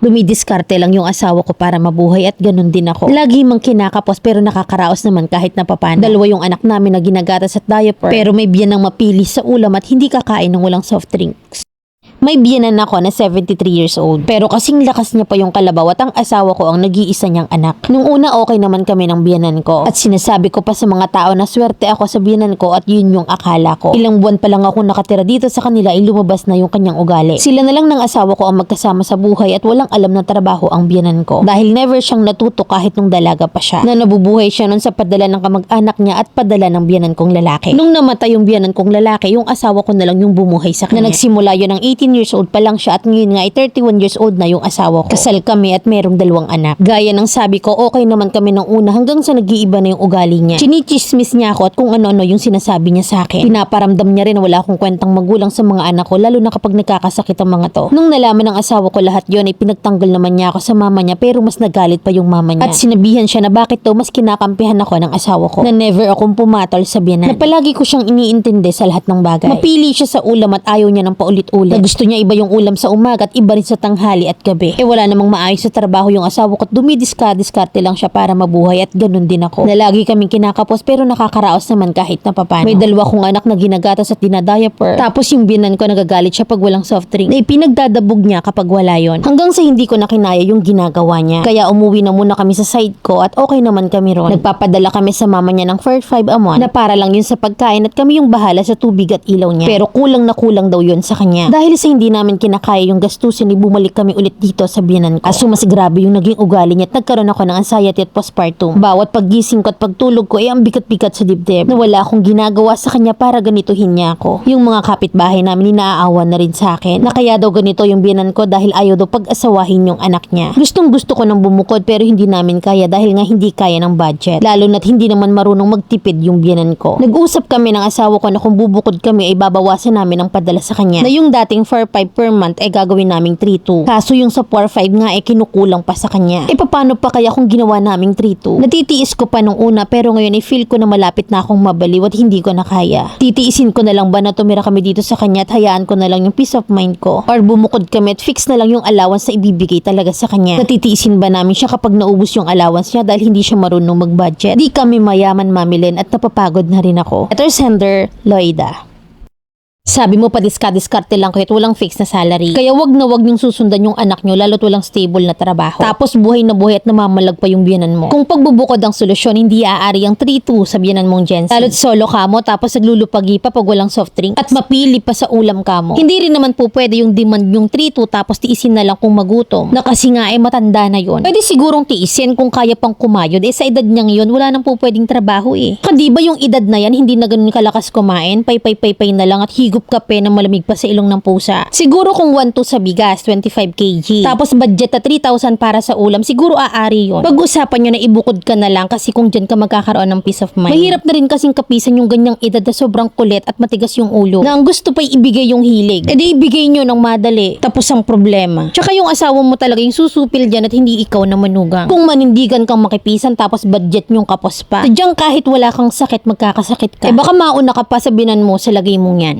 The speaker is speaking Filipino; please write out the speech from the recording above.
Dumidiskarte lang yung asawa ko para mabuhay at ganun din ako. Lagi mang kinakapos pero nakakaraos naman kahit na papano. Dalawa yung anak namin na ginagatas at diaper pero may biyan ng mapili sa ulam at hindi kakain ng walang soft drinks. May biyanan ako na 73 years old. Pero kasing lakas niya pa yung kalabaw at ang asawa ko ang nag-iisa niyang anak. Nung una okay naman kami ng biyanan ko. At sinasabi ko pa sa mga tao na swerte ako sa biyanan ko at yun yung akala ko. Ilang buwan pa lang ako nakatira dito sa kanila ay lumabas na yung kanyang ugali. Sila na lang ng asawa ko ang magkasama sa buhay at walang alam na trabaho ang biyanan ko. Dahil never siyang natuto kahit nung dalaga pa siya. Na nabubuhay siya nun sa padala ng kamag-anak niya at padala ng biyanan kong lalaki. Nung namatay yung biyanan kong lalaki, yung asawa ko na lang yung bumuhay sa kanya. Na nagsimula yun ng 18 years old pa lang siya at ngayon nga ay 31 years old na yung asawa ko. Kasal kami at merong dalawang anak. Gaya ng sabi ko, okay naman kami nung una hanggang sa nag-iiba na yung ugali niya. Chinichismis niya ako at kung ano-ano yung sinasabi niya sa akin. Pinaparamdam niya rin wala akong kwentang magulang sa mga anak ko lalo na kapag nagkakasakit ang mga to. Nung nalaman ng asawa ko lahat yon ay pinagtanggol naman niya ako sa mama niya pero mas nagalit pa yung mama niya. At sinabihan siya na bakit daw mas kinakampihan ako ng asawa ko. Na never akong pumatol sa biyanan. Na palagi ko siyang iniintindi sa lahat ng bagay. Mapili siya sa ulam at ayaw niya ng paulit-ulit. Niya iba yung ulam sa umaga at iba rin sa tanghali at gabi. Eh wala namang maayos sa trabaho yung asawa ko at dumidiskarte lang siya para mabuhay at ganun din ako. Na lagi kaming kinakapos pero nakakaraos naman kahit na papano. May dalawa kong anak na ginagatas at dinadiaper. Tapos yung binan ko nagagalit siya pag walang soft drink. Na ipinagdadabog niya kapag wala yon. Hanggang sa hindi ko na kinaya yung ginagawa niya. Kaya umuwi na muna kami sa side ko at okay naman kami ron. Nagpapadala kami sa mama niya ng 45 a month na para lang yun sa pagkain at kami yung bahala sa tubig at ilaw niya. Pero kulang na kulang daw yun sa kanya. Dahil sa hindi namin kinakaya yung gastusin, ay bumalik kami ulit dito sa biyanan ko. Aso mas grabe yung naging ugali niya at nagkaroon ako ng anxiety at postpartum. Bawat paggising ko at pagtulog ko ay ang bigat-bigat sa dibdib na wala akong ginagawa sa kanya para ganituhin niya ako. Yung mga kapitbahay namin inaaawan na rin sa akin na kaya daw ganito yung biyanan ko dahil ayaw daw pag-asawahin yung anak niya. Gustong gusto ko nang bumukod pero hindi namin kaya dahil nga hindi kaya ng budget. Lalo na't hindi naman marunong magtipid yung biyanan ko. Nag-usap kami ng asawa ko na kung bubukod kami ay babawasan namin ang padala sa kanya. Na yung dating 4-5 per month ay gagawin naming 3-2. Kaso yung sa 4-5 nga ay kinukulang pa sa kanya. E paano pa kaya kung ginawa naming 3-2? Natitiis ko pa nung una pero ngayon ay feel ko na malapit na akong mabaliw at hindi ko na kaya. Titiisin ko na lang ba na tumira kami dito sa kanya at hayaan ko na lang yung peace of mind ko? Or bumukod kami at fix na lang yung allowance na ibibigay talaga sa kanya? Natitiisin ba namin siya kapag naubos yung allowance niya dahil hindi siya marunong mag-budget? Di kami mayaman mamilin at napapagod na rin ako. Ito sender, Loida. Sabi mo pa diska-diskarte lang kahit walang fix na salary. Kaya wag na wag niyong susundan yung anak niyo lalo't walang stable na trabaho. Tapos buhay na buhay at namamalag pa yung biyanan mo. Kung pagbubukod ang solusyon, hindi aari ang 3-2 sa biyanan mong Jensen. Lalo't solo ka mo tapos naglulupagi pa pag walang soft drink at mapili pa sa ulam ka mo. Hindi rin naman po pwede yung demand yung 3-2 tapos tiisin na lang kung magutom. Na kasi nga eh matanda na yon. Pwede sigurong tiisin kung kaya pang kumayod. Eh sa edad niyang yon wala nang po pwedeng trabaho eh. Kadiba yung edad na yan hindi na ganun kalakas kumain. Pay-pay-pay-pay na lang at higop kape na malamig pa sa ilong ng pusa. Siguro kung 1-2 sa bigas, 25 kg. Tapos budget na 3,000 para sa ulam, siguro aari yon. Pag-usapan nyo na ibukod ka na lang kasi kung dyan ka magkakaroon ng peace of mind. Mahirap na rin kasing kapisan yung ganyang edad na sobrang kulit at matigas yung ulo. Na ang gusto pa ibigay yung hilig. E di ibigay nyo ng madali. Tapos ang problema. Tsaka yung asawa mo talaga yung susupil dyan at hindi ikaw na manugang. Kung manindigan kang makipisan tapos budget nyong kapos pa. Diyan kahit wala kang sakit magkakasakit ka. Eh baka mauna ka pa sa binan mo sa lagay mong yan.